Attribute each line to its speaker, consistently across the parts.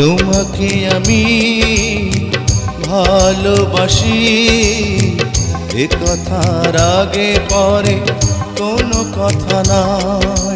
Speaker 1: তোমাকে আমি ভালোবাসি। এ কথার আগে পরে কোনো কথা নাই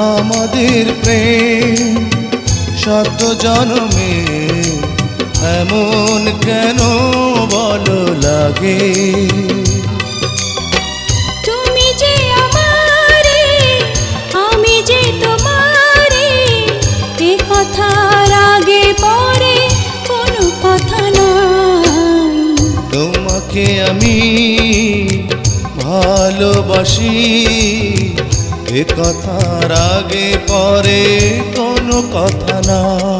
Speaker 1: আমাদের প্রেম। শত জন্মে এমন কেন বলো লাগে?
Speaker 2: তুমি আমি যে তোমারে এ কথার আগে পরে কোনো কথা নাই।
Speaker 1: তোমাকে আমি ভালোবাসি। এ কথার আগে পরে কোনো কথা নাই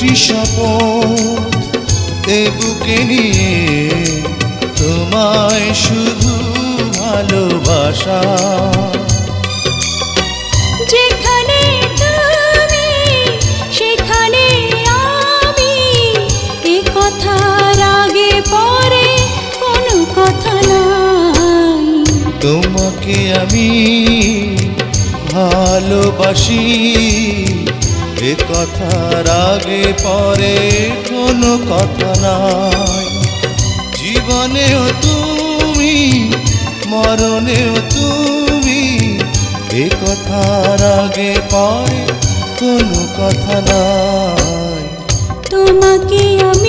Speaker 1: একটি শপথ এ বুকে নিয়ে তোমায় শুধু ভালোবাসা। তোমাকে আমি ভালোবাসি। এ কথার আগে পরে কোনো কথা নাই। জীবনেও তুমি, মরণেও তুমি, এ কথার আগে পরে কোনো কথা নাই।
Speaker 2: তোমাকে আমি